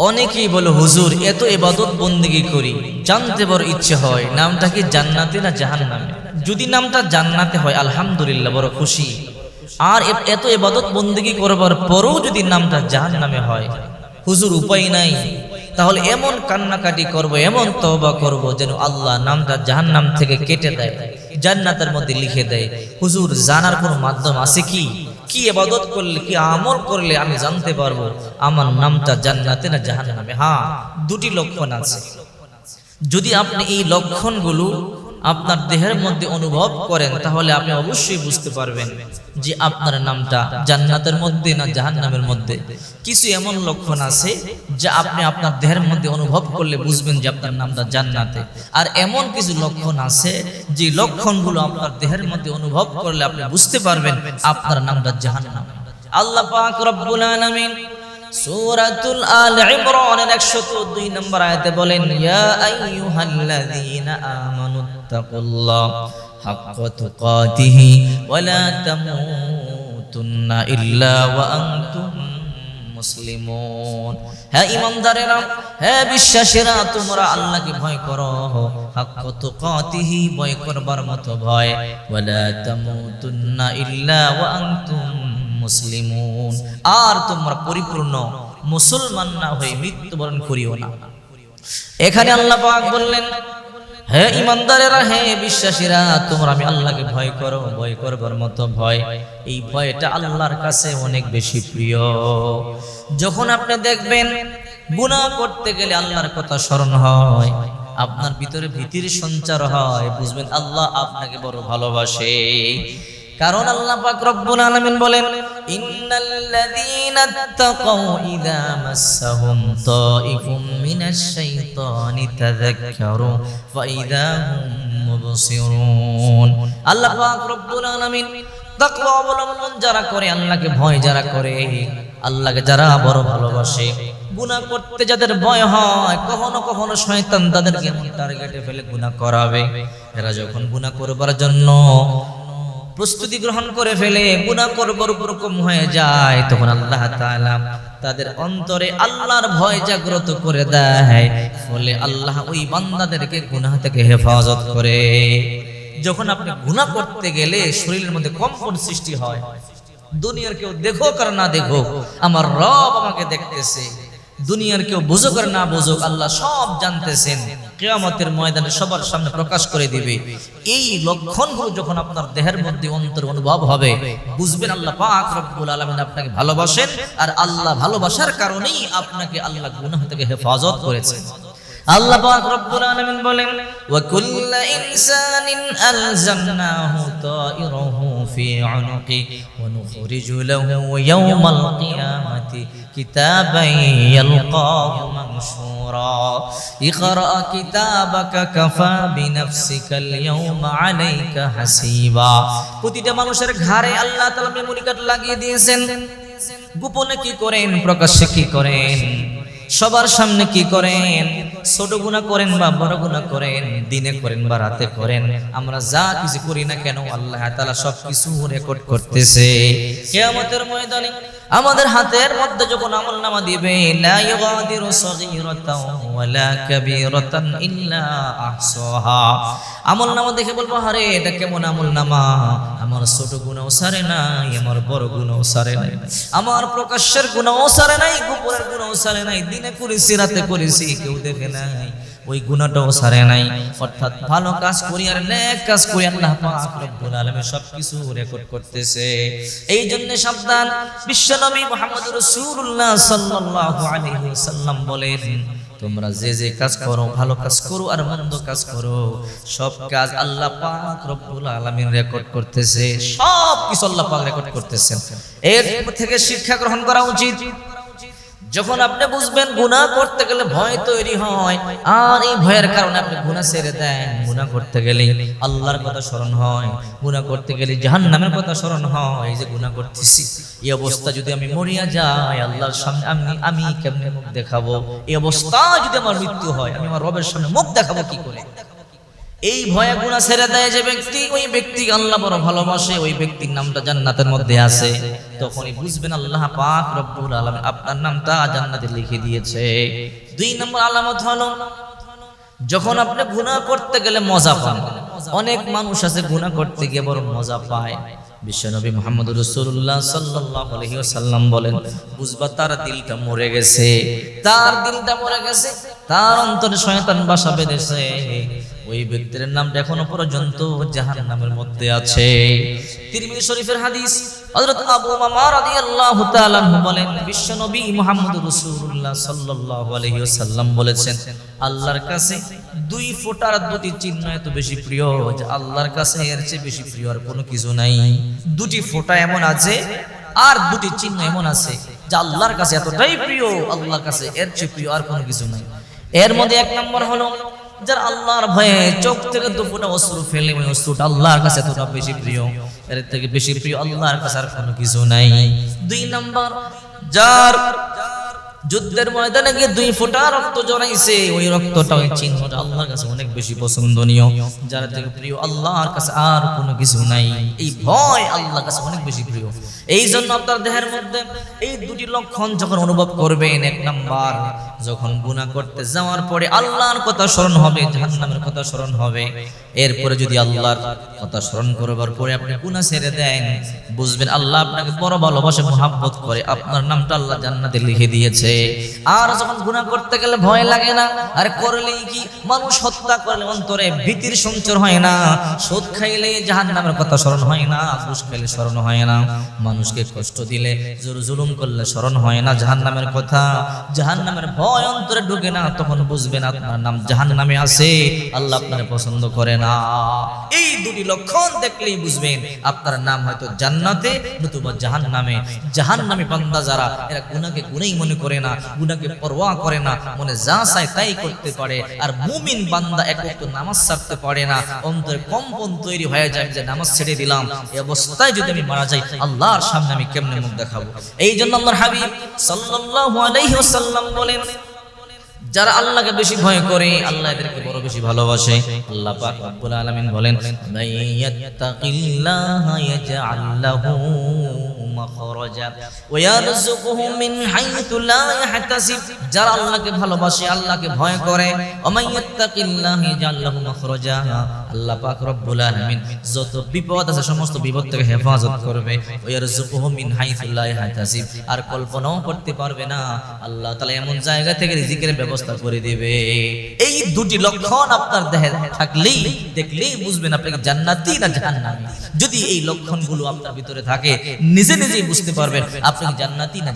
অনেকেই বলে, হুজুর, এত এবাদত বন্দিগি করি, জানতে বড় ইচ্ছে হয়, নামটা কি জান্নাতে না জাহান্নামে? যদি নামটা জান্নাতে হয়, আলহামদুলিল্লাহ, বড় খুশি। আর এত এবাদত বন্দিগি করবার পরেও যদি নামটা জাহান্নামে হয়, হুজুর, উপায় নাই। তাহলে এমন কান্নাকাটি করব, এমন তবা করব, যেন আল্লাহ নামটা জাহান্নাম থেকে কেটে দেয়, জান্নাতের মধ্যে লিখে দেয়। হুজুর, জানার কোনো মাধ্যম আছে কি? কি এবাদত করলে, কি আমল করলে আমি জানতে পারব? আমার নামটা জান্নাতে না জাহান্নামে? হ্যাঁ দুটি লক্ষণ আছে। যদি আপনি এই লক্ষণগুলো আপনার দেহের মধ্যে অনুভব করেন, তাহলে আপনি অবশ্যই বুঝতে পারবেন যে আপনার নামটা জান্নাতের মধ্যে না জাহান্নামের মধ্যে। কিছু এমন লক্ষণ আছে যা আপনি আপনার দেহের মধ্যে অনুভব করলে বুঝবেন যে আপনার নামটা জান্নাতে। আর এমন কিছু লক্ষণ আছে যে লক্ষণগুলো আপনার দেহের মধ্যে অনুভব করলে আপনি বুঝতে পারবেন আপনার নামটা জাহান্নাম। আল্লাহ ইমরানের 102 নম্বর আয়াতে বলেন হাক্কা তুকাতিহি ওয়া লা তামুতুন্না ইল্লা ওয়া আনতুম মুসলিমুন হ্যাঁ ইমানদারেরা হ্যাঁ বিশ্বাসীরা, তোমরা আল্লাহকে ভয় করো। হাক্কা তুকাতিহি, ভয় করবার মতো ভয়। ওয়া লা তামুতুন্না ইল্লা ওয়া আনতুম মুসলিমুন। আর তোমরা পরিপূর্ণ মুসলমান না হয়ে মৃত্যুবরণ করিও না। এখানে আল্লাহ পাক বললেন হে ইমানদারেরা, হে বিশ্বাসীরা, তোমরা আমি আল্লাহকে ভয় করো, ভয় করবার মতো ভয়। এই ভয়টা আল্লাহর কাছে অনেক বেশি প্রিয়। যখন আপনি দেখবেন গুনা করতে গেলে আল্লাহর কথা স্মরণ হয়, আপনার ভিতরে ভীতির সঞ্চার হয়, বুঝবেন আল্লাহ আপনাকে বড় ভালোবাসে। কারণ আল্লাহ পাক রব্বুল আলামিন বলেন, ইন্নাল্লাযীনা তাকাউ ইযা মাসসাহুম তাইফুম মিনাশ শাইতানি তাযাক্কারু ফাইযা হুম মুবসিরুন। আল্লাহ পাক রব্বুল আলামিন তাকওয়া অবলম্বন যারা করে, আল্লাহকে ভয় যারা করে, আল্লাহকে যারা বড় ভালোবাসে, গুনাহ করতে যাদের ভয় হয়, কখনো কখনো শয়তান তাদেরকে টার্গেটে ফেলে গুনাহ করাবে। এরা যখন গুনাহ করবার জন্য প্রস্তুতি গ্রহণ করে ফেলে গুনাহ করবার উপরকম হয়ে যায়, তখন আল্লাহ তাআলা তাদের অন্তরে আল্লাহর ভয় জাগ্রত করে দেয়। ফলে আল্লাহ ওই বান্দাদেরকে গুনাহ থেকে হেফাজত করে। যখন আপনি গুনাহ করতে গেলে শরীরের মধ্যে কম্পন সৃষ্টি হয়। দুনিয়ার কেউ দেখো আর না দেখো আমার রব আমাকে দেখতেছে। দুনিয়ার কেউ বুঝুক আর না বুঝুক, আল্লাহ সব জানতেছেন। কেয়ামতের ময়দানে সবার সামনে প্রকাশ করে দিবে। এই লক্ষণগুলো যখন আপনার দেহের মধ্যে অন্তর অনুভব হবে, বুঝবেন আল্লাহ পাক রব্বুল আলামিন আপনাকে ভালোবাসেন আর আল্লাহ ভালোবাসার কারণেই আপনাকে আল্লাহ গুনাহ থেকে হেফাজত করেছেন। আল্লাহ পাক রব্বুল আলামিন বলেন, ওয়া কুল্লু ইনসানিন আলজামনাহু তাইরাহু ফি উনুকি ওয়া নুখরিজু লাহু ইয়াওমাল কিয়ামাতি। কিতাবান ইয়ালকাহু মানশুরা ইকরা কিতাবাকা কাফা বিনাফসিকাল ইয়াওমা আলাইকা হাসিবা প্রতিটা মানুষের ঘাড়ে আল্লাহ তাআলা মেমরি কার্ড লাগিয়ে দিয়েছেন। গোপনে কি করেন? প্রকাশ্যে কি করেন? সবার সামনে কি করেন? ছোট গুণা করেন বা বড় গুণা করেন? দিনে করেন বা রাতে করেন? আমরা যা কিছু করি না কেন, আল্লাহ তাআলা সব কিছু রেকর্ড করতেছে। কিয়ামতের ময়দানে আমাদের হাতের মধ্যে যখন আমল নামা দিবে, লা ইল্লা আমল নামা দেখে বলব, আরে, এটা কেমন আমল নামা আমার ছোট গুণাও সারে নাই, আমার বড় গুণাও সারে নাই। আমার প্রকাশ্যের গুণাও সারে নাই, গোপনের গুণাও সারে নাই। দিনে করেছি, রাতে করেছি, কেউ দেখে নাই। ওই গুণাটাও সারে নাই। অর্থাৎ ভালো কাজ করি আর নেক কাজ করি আল্লাহ পাক রব্বুল আলামিন সবকিছু রেকর্ড করতেছে। এই জন্য সাবধান, বিশ্বনবী মুহাম্মদ রাসূলুল্লাহ সাল্লাল্লাহু আলাইহি ওয়াসাল্লাম বলেন, তোমরা যে যে কাজ করো, ভালো কাজ করো আর মন্দ কাজ করো। সব কাজ আল্লাহ পাক রব্বুল আলামিন রেকর্ড করতেছে। সব কিছু আল্লাহ পাক রেকর্ড করতেছেন। এর থেকে শিক্ষা গ্রহণ করা উচিত। যখন আপনি বুঝবেন গুনাহ করতে গেলে ভয় তৈরি হয়, আর এই ভয়ের কারণে আপনি গুনাহ ছেড়ে দেন। গুনাহ করতে গেলে আল্লাহর কথা স্মরণ হয়, গুনাহ করতে গেলে জাহান্নামের কথা স্মরণ হয়, যে গুনাহ করতেছি। এই অবস্থা যদি আমি মরিয়া যাই, আল্লাহর সামনে আমি আমি কেমনে মুখ দেখাবো? এই অবস্থা যদি আমার মৃত্যু হয়, আমি আমার রবের সামনে মুখ দেখাবো কি করে? এই ভয়ে গুণা ছেড়ে দেয় যে ব্যক্তি, ওই ব্যক্তি আল্লাহ বড় ভালোবাসে, ওই ব্যক্তির নামটা জান্নাতের মধ্যে আছে। তখনই বুঝবেন আল্লাহ পাক রব্বুল আলামিন আপনার নামটা জান্নাতে লিখে দিয়েছে। দুই নম্বর আলামত হলো, যখন আপনি গুনাহ করতে গেলে মজা পান, অনেক মানুষ আছে গুনাহ করতে গিয়ে বড় মজা পায়। বিশ্বনবী মোহাম্মদ রসুল্লাহ সাল্লাল্লাহু আলাইহি ওয়াসাল্লাম বলেন, বুঝবা, তার দিলটা মরে গেছে। তার দিলটা মরে গেছে, তার অন্তরে শয়তান বাসা বেঁধেছে। ওই ব্যক্তির নামটা এখনও পর্যন্ত জাহান নামের মধ্যে আছে। তিরমিজি শরীফের হাদিস, হযরত আবু মামা রাদিয়াল্লাহু তাআলা বলেন বিশ্বনবী মুহাম্মদ রাসূলুল্লাহ সাল্লাল্লাহু আলাইহি ওয়াসাল্লাম বলেছেন, আল্লাহর কাছে দুই ফোঁটার দুটি চিহ্ন এত বেশি প্রিয় যে আল্লাহর কাছে এর চেয়ে বেশি প্রিয় আর কোনো কিছু নাই। দুটি ফোঁটা এমন আছে আর দুটি চিহ্ন এমন আছে যা আল্লাহর কাছে এতটাই প্রিয়, আল্লাহর কাছে এর চেয়ে প্রিয় আর কোনো কিছু নাই। এর মধ্যে এক নম্বর হলো যার আল্লাহর ভয়ে চোখ থেকে তো ফোঁটা অশ্রু ফেলে, ওই অশ্রুটা আল্লাহর কাছে তোরা বেশি প্রিয়। এর থেকে বেশি প্রিয় আল্লাহর কাছে আর কোনো কিছু নাই। দুই নম্বর, যার যুদ্ধের ময়দানে গিয়ে দুই ফোঁটা রক্ত জড়াইছে। ওই রক্তটা ওই চিহ্নটা আল্লাহর কাছে অনেক বেশি পছন্দনীয়। যার থেকে প্রিয় আল্লাহর কাছে আর কোনো কিছু নাই। এই ভয় আল্লাহর কাছে অনেক বেশি প্রিয়। এই জন্য আপনার দেহের মধ্যে এই দুটি লক্ষণ যখন অনুভব করবেন, এক নাম্বার, যখন গুনাহ করতে যাওয়ার পরে আল্লাহর কথা স্মরণ হবে, জাহান্নামের কথা স্মরণ হবে। এরপরে যদি আল্লাহর কথা স্মরণ করবার পরে আপনি গুনাহ ছেড়ে দেন, বুঝবেন আল্লাহ আপনাকে বড় ভালোবাসে, মোহাব্বত করে। আপনার নামটা আল্লাহ জান্নাতে লিখে দিয়েছে। আর যখন গুনাহ করতে গেলে ভয় লাগে না, আর করলেই কি? মানুষ হত্যা করলে অন্তরে ভীতির সঞ্চার হয় না। সুদ খাইলে জাহান্নামের কথা স্মরণ হয় না, ঘুষ খাইলে স্মরণ হয় না। মানুষকে কষ্ট দিলে জোর জুলুম করলে স্মরণ হয় না জাহান্নামের কথা। জাহান্নামের ভয় অন্তরে ঢুকে না, তখন বুঝবেন আপনার নাম জাহান্নামে আছে। আল্লাহ আপনার পছন্দ করে না। এই দুটি লক্ষণ দেখলেই বুঝবেন আপনার নাম হয়তো জান্নাতে নতুবা জাহান্নামে। জাহান্নামে বান্দা যারা, এরা গুনাহকে গুনাই মনে করে না। গুনাহকে পরোয়া করে না, মনে যা চায় তাই করতে পারে। আর মুমিন বান্দা এক একটু নামাজ ছাড়তে পারে না, অন্তরে কম্পন তৈরি হয়ে যায় যে নামাজ ছেড়ে দিলাম। এই অবস্থায় যদি আমি মারা যাই, আল্লাহর সামনে আমি কেমনে মুখ দেখাবো? এই জন্য আল্লাহর হাবিব সাল্লাল্লাহু আলাইহি ওয়াসাল্লাম বলেন, যারা আল্লাহকে বেশি ভয় করে, আল্লাহ এদেরকে বেশি ভালোবাসে। আল্লাহ পাক রব্বুল আলামিন বলেন মাইয়াত্তাকিল্লাহা ইয়াজআল লাহু মাখরাজা ওয়া ইয়ারযুকুহু হাইথু লা ইয়াহতাসিব। যারা আল্লাহকে ভালোবাসে, আল্লাহকে ভয় করে, ওয়া মাইয়াত্তাকিল্লাহা মাখরাজা আল্লাহ পাক রব্বুল আলামিন যত বিপদ আছে, সমস্ত বিপদ থেকে হেফাজত করবে। মিন আর কল্পনাও করতে পারবে না। আল্লাহ তাআলা এমন জায়গা থেকে রিজিকের ব্যবস্থা করে দিবে। এই দুটি লক্ষণ আপনার দেহে থাকলেই, দেখলেই বুঝবেন আপনি জান্নাতি না জাহান্নামী। যদি এই লক্ষণগুলো আপনার ভিতরে থাকে, নিজে নিজেই বুঝতে পারবেন আপনি জান্নাতি না